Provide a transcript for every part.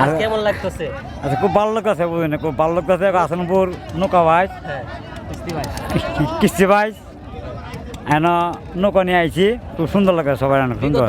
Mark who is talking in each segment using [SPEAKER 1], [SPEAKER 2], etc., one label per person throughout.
[SPEAKER 1] আর
[SPEAKER 2] আর কেমন লাগতেছে?
[SPEAKER 1] আচ্ছা খুব ভালো লাগতেছে বুঝলেন খুব ভালো লাগতেছে আসনপুর নৌকা ভাই।
[SPEAKER 2] হ্যাঁ কিস্তি
[SPEAKER 1] এন নৌকা নিয়ে আইছি। খুব সুন্দর লাগে সবাই সুন্দর।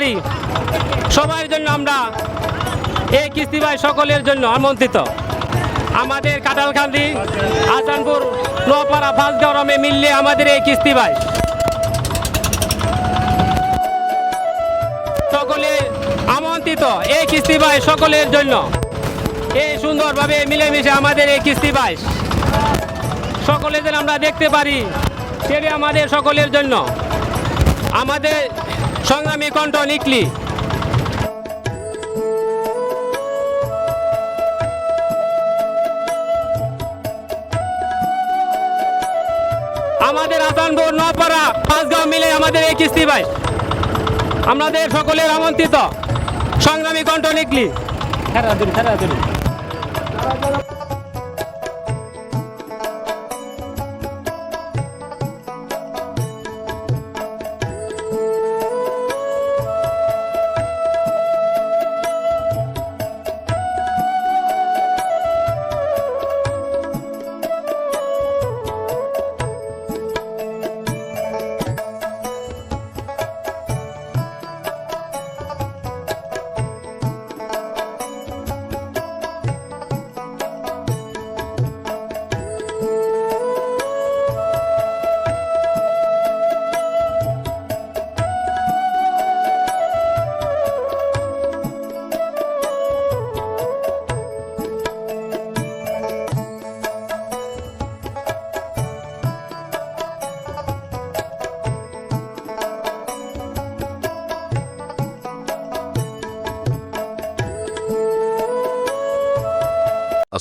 [SPEAKER 3] পারি। সবার জন্য আমরা এই কিস্তিবাস সকলের জন্য আমন্ত্রিত। আমাদের কাটালকান্দি আসানপুর, নোয়াপাড়া ফাঁসগরমে মিললে আমাদের এই কিস্তিবাস সকলে আমন্ত্রিত এই কিস্তিবাস সকলের জন্য। এই সুন্দরভাবে মিলেমিশে আমাদের এই কিস্তিবাস সকলে যেন আমরা দেখতে পারি, সেটি আমাদের সকলের জন্য। আমাদের সংগ্রামী কণ্ঠ নিকলি আমাদের আসানপুর নপাড়া পাঁচগাঁও মিলে আমাদের এই কিস্তি ভাই। আমাদের সকলের আমন্ত্রিত। সংগ্রামী কণ্ঠ নিকলি খেরা দিন খেরা দিন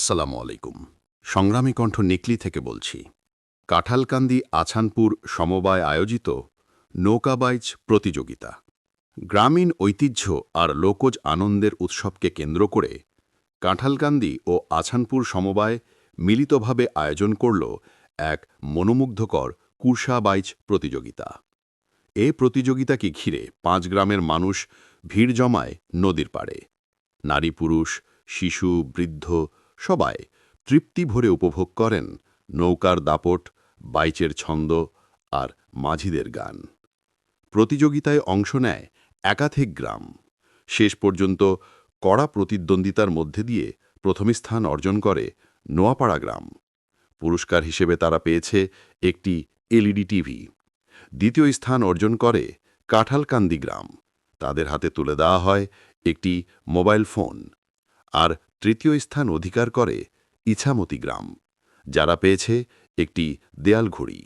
[SPEAKER 4] আসসালামু আলাইকুম। সংগ্রামী কণ্ঠ নিকলি থেকে বলছি, কাঁঠালকান্দি আছানপুর সমবায় আয়োজিত নৌকাবাইজ প্রতিযোগিতা। গ্রামীণ ঐতিহ্য আর লোকজ আনন্দের উৎসবকে কেন্দ্র করে কাঁঠালকান্দি ও আছানপুর সমবায় মিলিতভাবে আয়োজন করল এক মনোমুগ্ধকর কুরসাবাইজ প্রতিযোগিতা। এ প্রতিযোগিতাকে ঘিরে পাঁচ গ্রামের মানুষ ভিড় জমায় নদীর পাড়ে। নারী পুরুষ, শিশু, বৃদ্ধ সবাই তৃপ্তি ভরে উপভোগ করেন নৌকার দাপট, বাইচের ছন্দ আর মাঝিদের গান। প্রতিযোগিতায় অংশ নেয় একাধিক গ্রাম। শেষ পর্যন্ত কড়া প্রতিদ্বন্দ্বিতার মধ্যে দিয়ে প্রথম স্থান অর্জন করে নোয়াপাড়া গ্রাম। পুরস্কার হিসেবে তারা পেয়েছে একটি এলইডি টিভি। দ্বিতীয় স্থান অর্জন করে কাঁঠালকান্দি গ্রাম। তাদের হাতে তুলে দেওয়া হয় একটি মোবাইল ফোন। আর তৃতীয় স্থান অধিকার করে ইছামতি গ্রাম, যারা পেয়েছে একটি দেয়াল ঘড়ি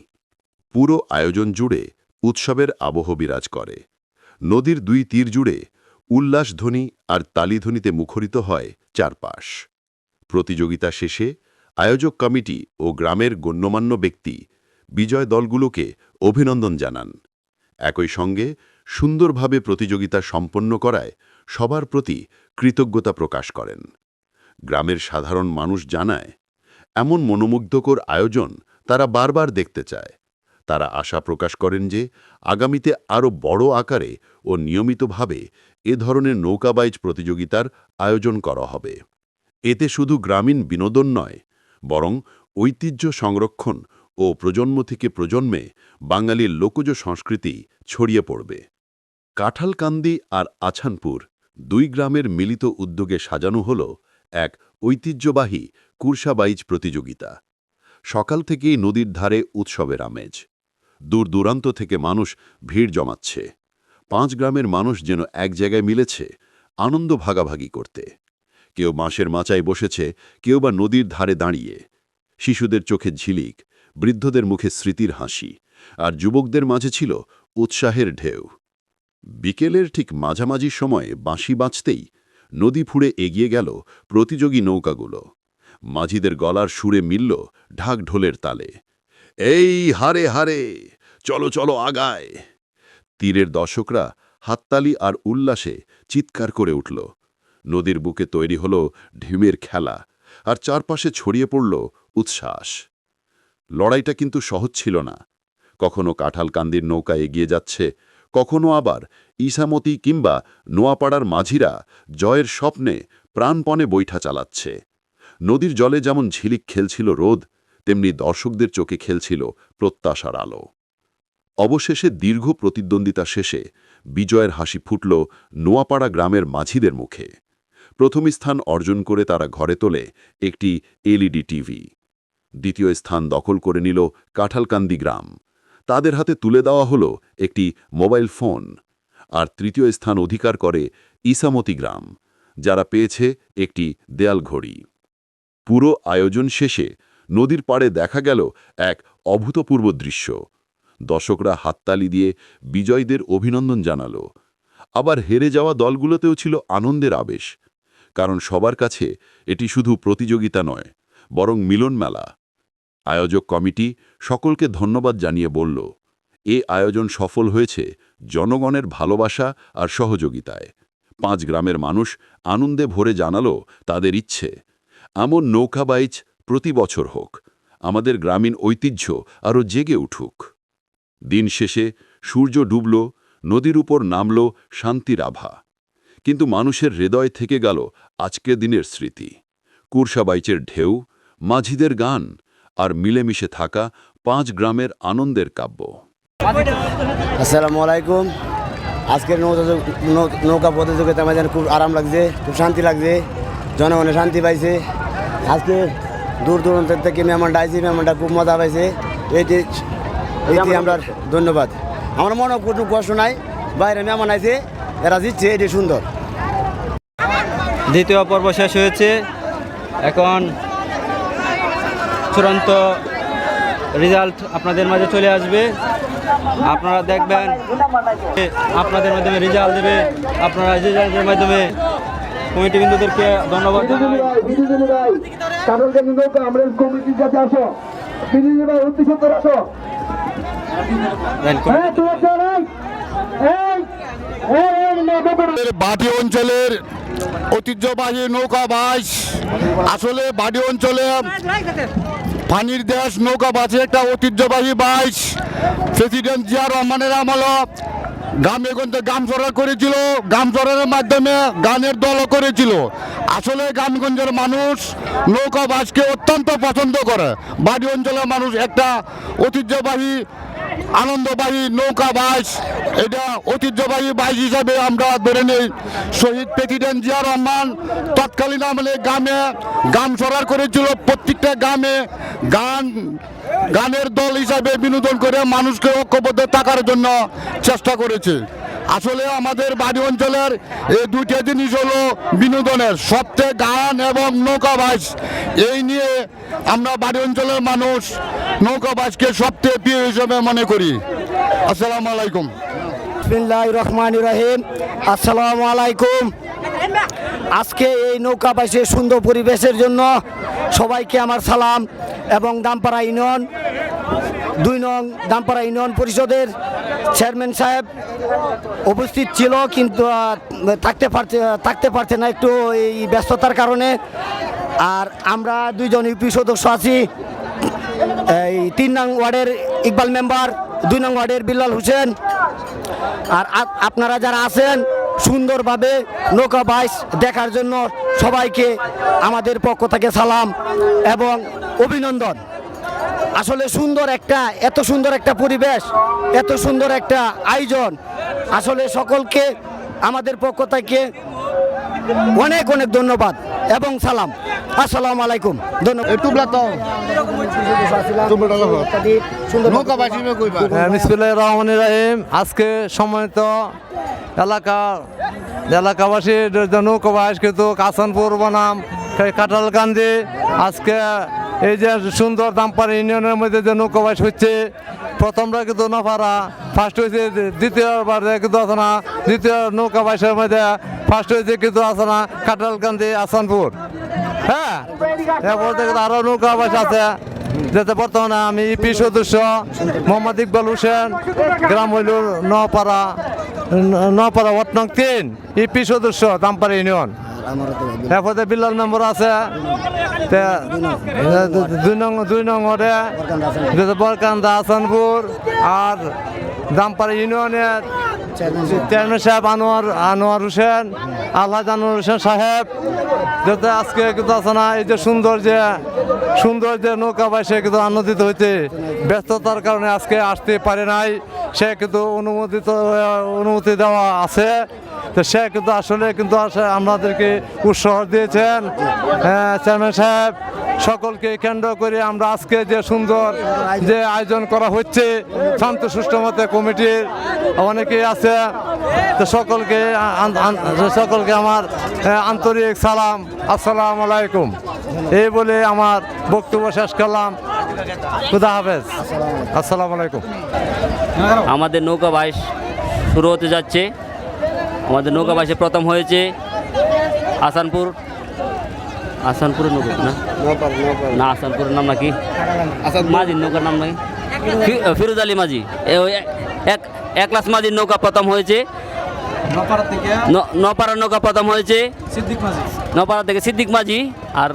[SPEAKER 4] পুরো আয়োজন জুড়ে উৎসবের আবহ বিরাজ করে। নদীর দুই তীর জুড়ে উল্লাসধ্বনি আর তালিধ্বনিতে মুখরিত হয় চারপাশ। প্রতিযোগিতা শেষে আয়োজক কমিটি ও গ্রামের গণ্যমান্য ব্যক্তি বিজয় দলগুলোকে অভিনন্দন জানান। একই সঙ্গে সুন্দরভাবে প্রতিযোগিতা সম্পন্ন করায় সবার প্রতি কৃতজ্ঞতা প্রকাশ করেন। গ্রামের সাধারণ মানুষ জানায়, এমন মনোমুগ্ধকর আয়োজন তারা বারবার দেখতে চায়। তারা আশা প্রকাশ করেন যে আগামীতে আরও বড় আকারে ও নিয়মিতভাবে এ ধরনের নৌকাবাইজ প্রতিযোগিতার আয়োজন করা হবে। এতে শুধু গ্রামীণ বিনোদন নয়, বরং ঐতিহ্য সংরক্ষণ ও প্রজন্ম থেকে প্রজন্মে বাঙালির লোকজ সংস্কৃতি ছড়িয়ে পড়বে। কাঁঠালকান্দি আর আছানপুর দুই গ্রামের মিলিত উদ্যোগে সাজানো হল এক ঐতিহ্যবাহী কুরসাবাইজ প্রতিযোগিতা। সকাল থেকেই নদীর ধারে উৎসবের আমেজ। দূর দূরান্ত থেকে মানুষ ভিড় জমাচ্ছে। পাঁচ গ্রামের মানুষ যেন এক জায়গায় মিলেছে আনন্দ ভাগাভাগি করতে। কেউ বাঁশের মাচায় বসেছে, কেউ বা নদীর ধারে দাঁড়িয়ে। শিশুদের চোখে ঝিলিক, বৃদ্ধদের মুখে স্মৃতির হাসি, আর যুবকদের মাঝে ছিল উৎসাহের ঢেউ। বিকেলের ঠিক মাঝামাঝি সময়ে বাঁশি বাঁচতেই নদী ফুঁড়ে এগিয়ে গেল প্রতিযোগী নৌকাগুলো। মাঝিদের গলার সুরে মিলল ঢাক ঢোলের তালে, এই হারে হারে, চলো চলো আগায়! তীরের দর্শকরা হাততালি আর উল্লাসে চিৎকার করে উঠল। নদীর বুকে তৈরি হল ঢিমের খেলা আর চারপাশে ছড়িয়ে পড়ল উচ্ছ্বাস। লড়াইটা কিন্তু সহজ ছিল না। কখনো কাঁঠালকান্দির নৌকা এগিয়ে যাচ্ছে কখনো আবার ইসামতি কিংবা নোয়াপাড়ার মাঝিরা জয়ের স্বপ্নে প্রাণপণে বৈঠা চালাচ্ছে। নদীর জলে যেমন ঝিলিক খেলছিল রোদ, তেমনি দর্শকদের চোখে খেলছিল প্রত্যাশার আলো। অবশেষে দীর্ঘ প্রতিদ্বন্দ্বিতা শেষে বিজয়ের হাসি ফুটল নোয়াপাড়া গ্রামের মাঝিদের মুখে। প্রথম স্থান অর্জন করে তারা ঘরে তোলে একটি এলইডি টিভি। দ্বিতীয় স্থান দখল করে নিল কাঁঠালকান্দি গ্রাম। তাদের হাতে তুলে দেওয়া হলো একটি মোবাইল ফোন। আর তৃতীয় স্থান অধিকার করে ইসামতি গ্রাম, যারা পেয়েছে একটি দেয়াল ঘড়ি। পুরো আয়োজন শেষে নদীর পাড়ে দেখা গেল এক অভূতপূর্ব দৃশ্য। দর্শকরা হাততালি দিয়ে বিজয়ীদের অভিনন্দন জানালো। আবার হেরে যাওয়া দলগুলোতেও ছিল আনন্দের আবেশ। কারণ সবার কাছে এটি শুধু প্রতিযোগিতা নয়, বরং মিলন মেলা আয়োজক কমিটি সকলকে ধন্যবাদ জানিয়ে বলল, এ আয়োজন সফল হয়েছে জনগণের ভালোবাসা আর সহযোগিতায়। পাঁচ গ্রামের মানুষ আনন্দে ভরে জানালো তাদের ইচ্ছে। এমন নৌকা বাইচ প্রতি বছর হোক, আমাদের গ্রামীণ ঐতিহ্য আরও জেগে উঠুক। দিন শেষে সূর্য ডুবল, নদীর উপর নামল শান্তির আভা। কিন্তু মানুষের হৃদয় থেকে গেল আজকের দিনের স্মৃতি। কুরসাবাইচের ঢেউ, মাঝিদের গান আর মিলেমিশে থাকা পাঁচ গ্রামের আনন্দের কাব্য।
[SPEAKER 5] আসসালামু আলাইকুম আজকের নৌকা প্রতিযোগিতা আমাদের খুব আরাম লাগছে খুব শান্তি লাগছে জনগণে শান্তি পাইছে। আজকে দূর দূরান্ত থেকে মেহমানটা আইছে মেহমানটা খুব মজা পাইছে। এইটি এইটি আমরা ধন্যবাদ। আমার মনে কোনো কষ্ট নাই বাইরে মেহমান আইছে এরা জিতছে এটি সুন্দর।
[SPEAKER 2] দ্বিতীয় পর্ব শেষ হয়েছে। এখন চূড়ান্ত রেজাল্ট আপনাদের মাঝে চলে আসবে। আপনারা দেখবেন আপনাদের মাধ্যমে রেজাল্ট দেবে। আপনারা রেজাল্টের মাধ্যমে কমিটি বিন্দুদেরকে ধন্যবাদ
[SPEAKER 6] বাটি অঞ্চলের ঐতিহ্যবাহী নৌকা বাইশ আসলে বাড়ি অঞ্চলে পানির দেশ, নৌকা বাসে একটা ঐতিহ্যবাহী বাইশ। প্রেসিডেন্ট জিয়া রহমানের আমল গ্রামে গঞ্জে গ্রাম সরার করেছিল। গ্রাম সরকারের মাধ্যমে গানের দলও করেছিল। আসলে গ্রামগঞ্জের মানুষ নৌকা বাসকে অত্যন্ত পছন্দ করে। বাড়ি অঞ্চলের মানুষ একটা ঐতিহ্যবাহী আনন্দবাহী নৌকা বাইশ এটা ঐতিহ্যবাহী বাইশ হিসাবে আমরা ধরে নেই। শহীদ প্রেসিডেন্ট জিয়া রহমান তৎকালীন আমলে গ্রামে গ্রাম সরার করেছিল। প্রত্যেকটা গ্রামে গান, গানের দল হিসাবে বিনোদন করে মানুষকে ঐক্যবদ্ধ থাকার জন্য চেষ্টা করেছে। আসলে আমাদের বাড়ি অঞ্চলের এই দুইটা জিনিস হলো বিনোদনের। সবচেয়ে গান এবং নৌকা বাইশ এই নিয়ে আমরা বাড়ি অঞ্চলের মানুষ নৌকা বাইশকে সবচেয়ে প্রিয় হিসেবে মনে করি। আসসালামু আলাইকুম।
[SPEAKER 5] বিসমিল্লাহ রহমান রহিম। আসসালামু আলাইকুম। আজকে এই নৌকা বাইশে সুন্দর পরিবেশের জন্য সবাইকে আমার সালাম এবং দামপাড়া ইউনিয়ন দুই নং দামপাড়া ইউনিয়ন পরিষদের চেয়ারম্যান সাহেব উপস্থিত ছিল, কিন্তু থাকতে পারছে থাকতে পারছে না একটু এই ব্যস্ততার কারণে। আর আমরা দুইজন ইউপি সদস্য আছি। এই তিন নং ওয়ার্ডের ইকবাল মেম্বার, দুই নং ওয়ার্ডের বিল্লাল হোসেন। আর আপনারা যারা আছেন, সুন্দরভাবে নৌকা বাইশ দেখার জন্য সবাইকে আমাদের পক্ষ থেকে সালাম এবং অভিনন্দন। আসলে সুন্দর একটা এত সুন্দর একটা পরিবেশ এত সুন্দর একটা আয়োজন। আসলে সকলকে আমাদের পক্ষ থেকে
[SPEAKER 7] অনেক অনেক ধন্যবাদ এবং সালাম। আসসালামু আলাইকুম। ধন্যবাদ।
[SPEAKER 6] টুবলা তো। নৌকা
[SPEAKER 8] রাহিম। আজকে সম্মানিত এলাকা এলাকাবাসীর যে নৌকাবাস কিন্তু কাসানপুর বনাম কাঁঠালকান্দি আজকে এই যে সুন্দর দামপাড়া ইউনিয়নের মধ্যে যে নৌকাবাস হচ্ছে প্রথমটা কিন্তু নফারা ফার্স্ট হয়েছে দ্বিতীয়বার কিন্তু আছে না, দ্বিতীয় নৌকাবাসের মধ্যে ফার্স্ট হয়েছে কিন্তু আছে না কাঁঠালকান্দি আসানপুর। হ্যাঁ? এরপর থেকে আরও নৌকাবাস আছে। যেতে বর্তমানে আমি ইপি সদস্য মোহাম্মদ ইকবাল হোসেন, গ্রাম হইল নপাড়া নপাড়া ওয়ার্ড নং তিন, ইপি সদস্য দামপাড়া ইউনিয়ন। এরপরে বিল্লাল মেম্বার আছে। দুই নম্বরে বরকান্দা আসানপুর আর দামপাড়া ইউনিয়নের চেয়ারম্যান সাহেব আনোয়ার আনোয়ার হোসেন, আল্লাহ আনোয়ার হোসেন সাহেব। যাতে আজকে কিন্তু আছে না, এই যে সুন্দর যে সুন্দর যে নৌকা বাইসে কিন্তু আনন্দিত হইতে ব্যস্ততার কারণে আজকে আসতে পারে নাই। সে কিন্তু অনুমোদিত, অনুমতি দেওয়া আছে। তো সে কিন্তু আসলে কিন্তু আমাদেরকে উৎসাহ দিয়েছেন। হ্যাঁ, চেয়ারম্যান সাহেব সকলকে কেন্দ্র করে আমরা আজকে যে সুন্দর যে আয়োজন করা হচ্ছে শান্ত সুষ্ঠু মতে কমিটির অনেকেই আছে তো সকলকে সকলকে আমার আন্তরিক সালাম আসসালাম আলাইকুম। এই বলে আমার বক্তব্য শেষ করলাম। খুদা হাফেজ। আসসালামু আলাইকুম।
[SPEAKER 9] আমাদের নৌকা বাইশ শুরু হতে যাচ্ছে। আমাদের নৌকা বাইশে প্রথম হয়েছে আসানপুর। আসানপুরের নৌকা না? না আসানপুরের নাম নাকি? মাঝির নৌকার নাম নাকি? ফিরোজ আলী মাঝি। এক- এক লাখ মাঝির নৌকা প্রথম হয়েছে। নপাড়ার নৌকা প্রথম হয়েছে। নপাড়া থেকে সিদ্দিক মাঝি। আর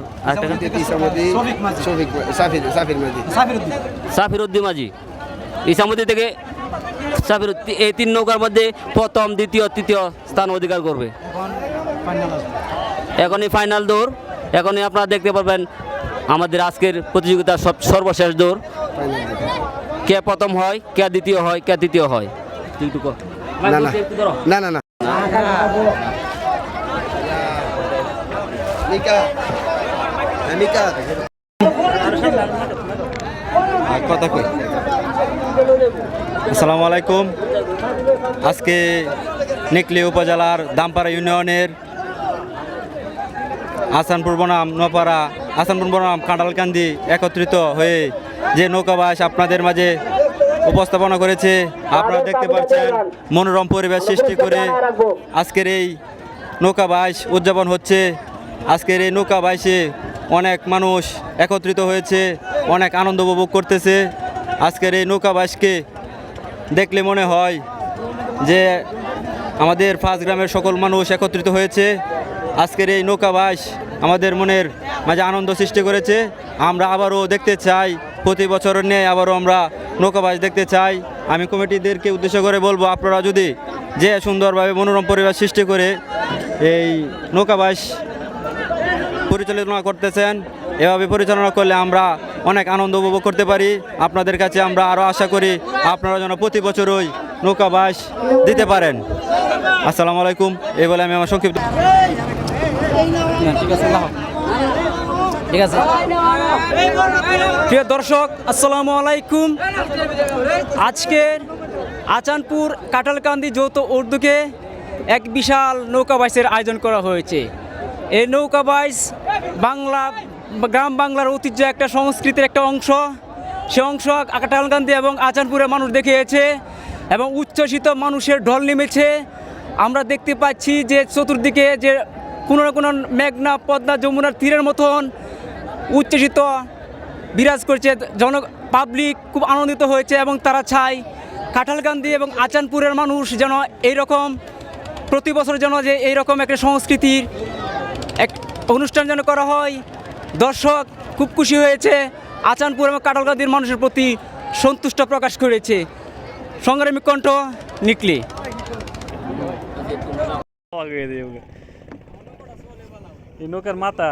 [SPEAKER 9] সাফির উদ্দিন মাঝি। ইসামুদ্দি থেকে উদ্দি- এই তিন নৌকার মধ্যে প্রথম, দ্বিতীয়, তৃতীয় স্থান অধিকার করবে। এখনই ফাইনাল দৌড়। এখনই আপনারা দেখতে পারবেন আমাদের আজকের প্রতিযোগিতার সব সর্বশেষ দৌড়। কে প্রথম হয়, কে দ্বিতীয় হয়, কে তৃতীয় হয়।
[SPEAKER 6] না না। না
[SPEAKER 2] কথা কই? আসসালামু আলাইকুম। আজকে নেকলি উপজেলার দামপাড়া ইউনিয়নের আসানপুর বনাম নোপাড়া, আসানপুর বনাম কাঁঠালকান্দি একত্রিত হয়ে যে নৌকাবাস আপনাদের মাঝে উপস্থাপনা করেছে, আপনারা দেখতে পাচ্ছেন মনোরম পরিবেশ সৃষ্টি করে আজকের এই নৌকাবাস উদযাপন হচ্ছে। আজকের এই নৌকাবাসে অনেক মানুষ একত্রিত হয়েছে, অনেক আনন্দ উপভোগ করতেছে। আজকের এই নৌকাবাসকে দেখলে মনে হয় যে আমাদের ফার্স্ট গ্রামের সকল মানুষ একত্রিত হয়েছে। আজকের এই নৌকাবাস আমাদের মনের মাঝে আনন্দ সৃষ্টি করেছে। আমরা আবারও দেখতে চাই, প্রতি বছরের নিয়ে আবারও আমরা নৌকাবাস দেখতে চাই। আমি কমিটিদেরকে উদ্দেশ্য করে বলব, আপনারা যদি যে সুন্দরভাবে মনোরম পরিবেশ সৃষ্টি করে এই নৌকাবাস পরিচালনা করতেছেন, এভাবে পরিচালনা করলে আমরা অনেক আনন্দ উপভোগ করতে পারি। আপনাদের কাছে আমরা আরও আশা করি আপনারা যেন প্রতি বছরই নৌকাবাস দিতে পারেন। আসসালামু আলাইকুম, এই বলে আমি আমার সংক্ষিপ্ত
[SPEAKER 10] প্রিয় দর্শক, আসসালামু আলাইকুম। আজকের আচানপুর কাটালকান্দি যৌথ উর্দুকে এক বিশাল নৌকা বাইসের আয়োজন করা হয়েছে। এই নৌকা বাইস বাংলা গ্রাম বাংলার ঐতিহ্য একটা, সংস্কৃতির একটা অংশ। সে অংশ কাটালকান্দি এবং আচানপুরের মানুষ দেখিয়েছে এবং উচ্ছ্বসিত মানুষের ঢল নেমেছে। আমরা দেখতে পাচ্ছি যে চতুর্দিকে যে কোনো না কোনো মেঘনা, পদ্মা, যমুনার তীরের মতন উচ্ছ্বসিত বিরাজ করছে। জন পাবলিক খুব আনন্দিত হয়েছে এবং তারা চায় কাঁঠালকান্দি এবং আচানপুরের মানুষ যেন এইরকম প্রতি বছর যেন যে এইরকম একটা সংস্কৃতির এক অনুষ্ঠান যেন করা হয়। দর্শক খুব খুশি হয়েছে। আচানপুর এবং কাঁঠালকান্দির মানুষের প্রতি সন্তুষ্ট প্রকাশ করেছে। সংগ্রামী কণ্ঠ নিকলি।
[SPEAKER 11] এই নৌকার মাথা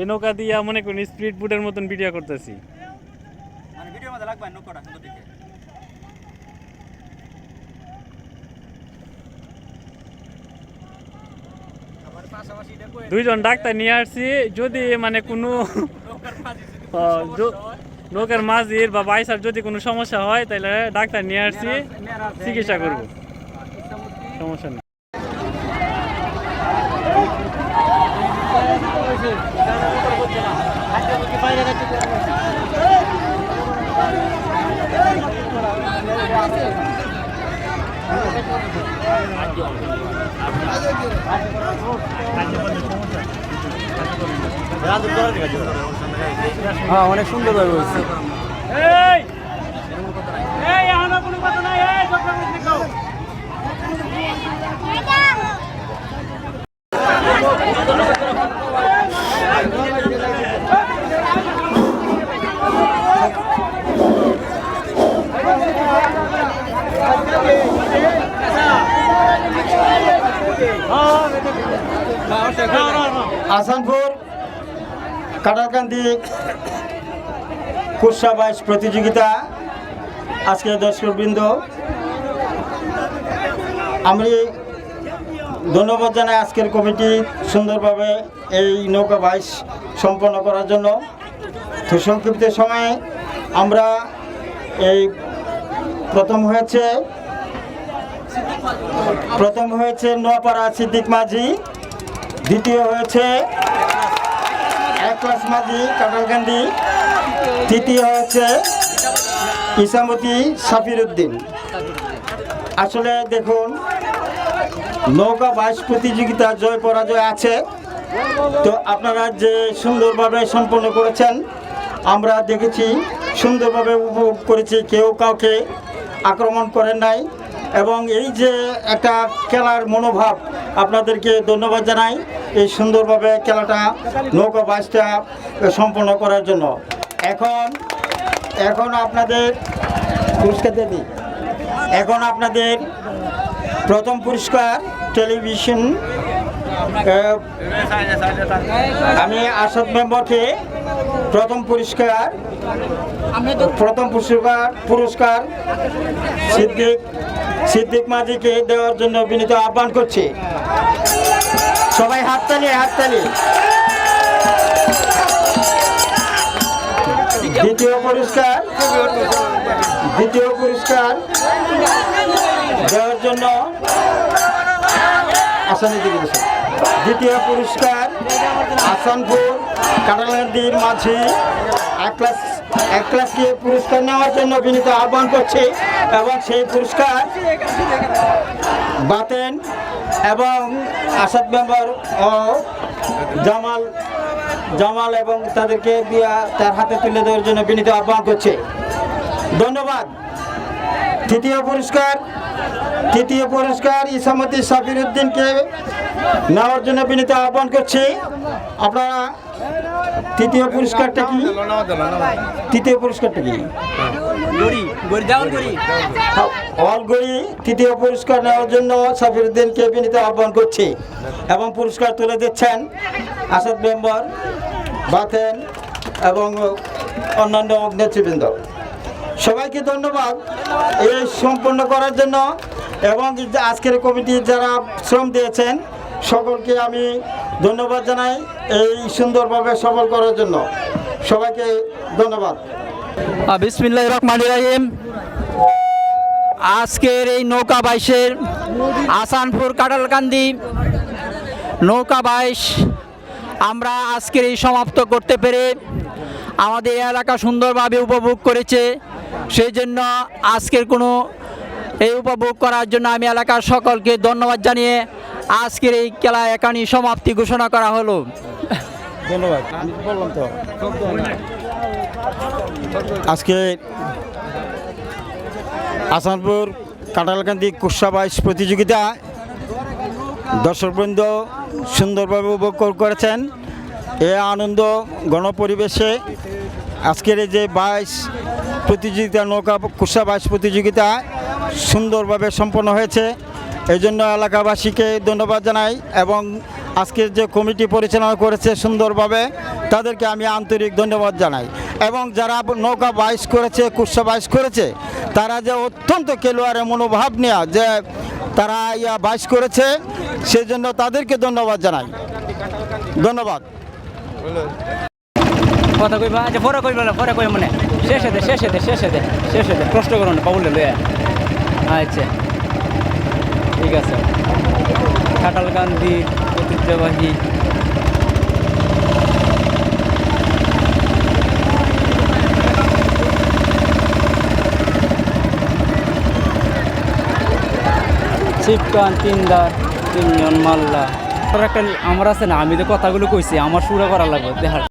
[SPEAKER 11] এই নৌকা দিয়ে মনে করি স্পিড বুটের মতন ভিডিও করতেছি। দুইজন ডাক্তার নিয়ে আসছি যদি মানে কোনো নৌকার মাঝির বা বাইসার যদি কোনো সমস্যা হয় তাহলে ডাক্তার নিয়ে আসছি চিকিৎসা করব। সমস্যা নেই।
[SPEAKER 2] হ্যাঁ অনেক সুন্দরভাবে হয়েছে
[SPEAKER 7] আসানপুর, কাটারকান্দি, কুর্সা বাইশ প্রতিযোগিতা। আজকে দর্শকবৃন্দ, আমি ধন্যবাদ জানাই আজকের কমিটি সুন্দরভাবে এই নৌকা বাইশ সম্পন্ন করার জন্য। তো সংক্ষিপ্ত সময়ে আমরা এই প্রথম হয়েছে প্রথম হয়েছে নোয়াপাড়া সিদ্দিক মাঝি। দ্বিতীয় হয়েছে একলাস মাঝি কাটালকান্দি তৃতীয় হয়েছে ইসামতি সাফির উদ্দিন আসলে দেখুন, নৌকা বাইশ প্রতিযোগিতা জয় পরাজয় আছে। তো আপনারা যে সুন্দরভাবে সম্পন্ন করেছেন, আমরা দেখেছি সুন্দরভাবে উপভোগ করেছি, কেউ কাউকে আক্রমণ করেন নাই। এবং এই যে একটা খেলার মনোভাব আপনাদেরকে ধন্যবাদ জানাই। এই সুন্দরভাবে খেলাটা নৌকা বাইশটা সম্পন্ন করার জন্য এখন এখন আপনাদের, পুরস্কার দিই। এখন আপনাদের প্রথম পুরস্কার টেলিভিশন আমি আসাদ মেম্বারকে প্রথম পুরস্কার প্রথম পুরস্কার পুরস্কার সিদ্দিক সিদ্দিক মাঝিকে দেওয়ার জন্য বিনীত আহ্বান করছি সবাই হাততালি হাততালি দ্বিতীয় পুরস্কার দ্বিতীয় পুরস্কার দেওয়ার জন্য আসানের দিকে। দ্বিতীয় পুরস্কার আসানপুর কাটালান্দির মাঝি, এক ক্লাস এক ক্লাসকে পুরস্কার নেওয়ার জন্য বিনীত আহ্বান করছি এবং সেই পুরস্কার বাতেন এবং আসাদ মেম্বার ও জামাল জামাল এবং তাদেরকে তার হাতে তুলে দেওয়ার জন্য বিনীত আহ্বান করছে। ধন্যবাদ। তৃতীয় পুরস্কার তৃতীয় পুরস্কার ইসামতি সাবির উদ্দিনকে নেওয়ার জন্য বিনীত আহ্বান করছি। আপনারা তৃতীয় পুরস্কারটা কি? তৃতীয় পুরস্কারটা কি? অলগড়ি তৃতীয় পুরস্কার নেওয়ার জন্য সাবির উদ্দিনকে বিনীত আহ্বান করছি এবং পুরস্কার তুলে দিচ্ছেন আসাদ মেম্বার বাতেন এবং অন্যান্য নেতৃবৃন্দ। সবাইকে ধন্যবাদ এই সম্পন্ন করার জন্য এবং আজকের কমিটির যারা শ্রম দিয়েছেন সকলকে আমি ধন্যবাদ জানাই এই সুন্দরভাবে সফল করার জন্য। সবাইকে ধন্যবাদ।
[SPEAKER 10] বিসমিল্লাহ রহমান রাহিম। আজকের এই নৌকা বাইশের আসানপুর কাটালকান্দি নৌকা বাইশ আমরা আজকের এই সমাপ্ত করতে পেরে আমাদের এলাকা সুন্দরভাবে উপভোগ করেছে। সেই জন্য আজকের কোনো এই উপভোগ করার জন্য আমি এলাকার সকলকে ধন্যবাদ জানিয়ে আজকের এই খেলা একানি সমাপ্তি ঘোষণা করা হলো।
[SPEAKER 7] তো আজকে আসানপুর কাঁঠালকান্দি কুসা বাইশ প্রতিযোগিতা দর্শকবৃন্দ সুন্দরভাবে উপভোগ করেছেন। এ আনন্দ গণপরিবেশে আজকের যে বাইশ প্রতিযোগিতা, নৌকা কুসা প্রতিযোগিতা সুন্দরভাবে সম্পন্ন হয়েছে। এই জন্য এলাকাবাসীকে ধন্যবাদ জানাই এবং আজকের যে কমিটি পরিচালনা করেছে সুন্দরভাবে, তাদেরকে আমি আন্তরিক ধন্যবাদ জানাই। এবং যারা নৌকা বাইশ করেছে কুসা বাইশ করেছে, তারা যে অত্যন্ত খেলোয়াড়ের মনোভাব নেওয়া যে তারা ইয়া বাইশ করেছে সেই জন্য তাদেরকে ধন্যবাদ জানাই। ধন্যবাদ।
[SPEAKER 10] কথা কইবা আচ্ছা পরে কইবা না পরে কই মানে। শেষে দে শেষে দে শেষে দে শেষে দে। কষ্ট করো না পাবলে লয়ে আচ্ছা। ঠিক আছে। কাঁঠালকান্দি ঐতিহ্যবাহী। শিবকান তিনদার তিনজন মাল্লা। আমার আছে না, আমি তো কথাগুলো কইছি, আমার সুরা করা লাগবে, দেখার।